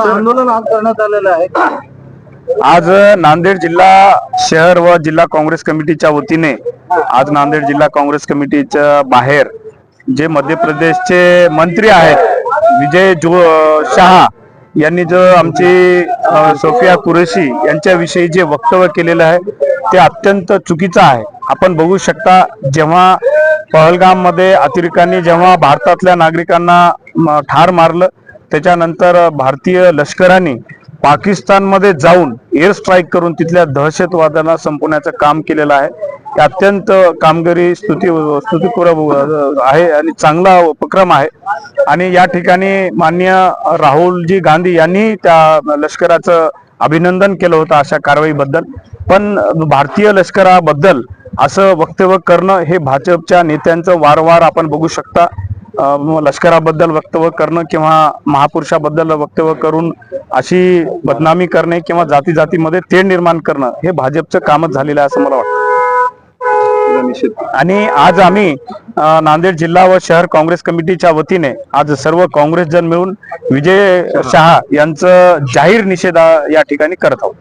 आंदोलन आज करण्यात आलेलं आहे. आज नांदेड जिल्हा शहर व जिल्हा काँग्रेस कमिटीच्या वतीने आज नांदेड जिल्हा काँग्रेस कमिटीच्या बाहेर जे मध्य प्रदेशचे मंत्री आहेत विजय जो शहा यांनी जो आमची सोफिया कुरेशी यांच्याविषयी जे वक्तव्य केलेलं आहे ते अत्यंत चुकीचं आहे. आपण बघू शकता जेव्हा पहलगाममध्ये अतिरेकांनी जेव्हा भारतातल्या नागरिकांना ठार मारलं त्याच्यानंतर भारतीय लष्कराने पाकिस्तानमध्ये जाऊन एअर स्ट्राईक करून तिथल्या दहशतवाद्यांना संपवण्याचं काम केलेलं आहे. अत्यंत कामगिरी स्तुती स्तुतीपूर्व आहे आणि चांगला उपक्रम आहे. आणि या ठिकाणी मान्य राहुलजी गांधी यांनी त्या लष्कराचं अभिनंदन केलं होतं अशा कारवाईबद्दल. पण भारतीय लष्कराबद्दल असं वक्तव्य करणं हे भाजपच्या नेत्यांचं वारंवार आपण बघू शकता. लष्कराबद्दल वक्तव्य करणं किंवा महापुरुषाबद्दल वक्तव्य करून अशी बदनामी करणे किंवा जाती जातीमध्ये तेढ निर्माण करणं हे भाजपचं कामच झालेलं आहे असं मला वाटतं. आणि आज आम्ही नांदेड जिल्हा व शहर काँग्रेस कमिटीच्या वतीने आज सर्व काँग्रेस जन मिळून विजय शहा यांचं जाहीर निषेध या ठिकाणी करत आहोत.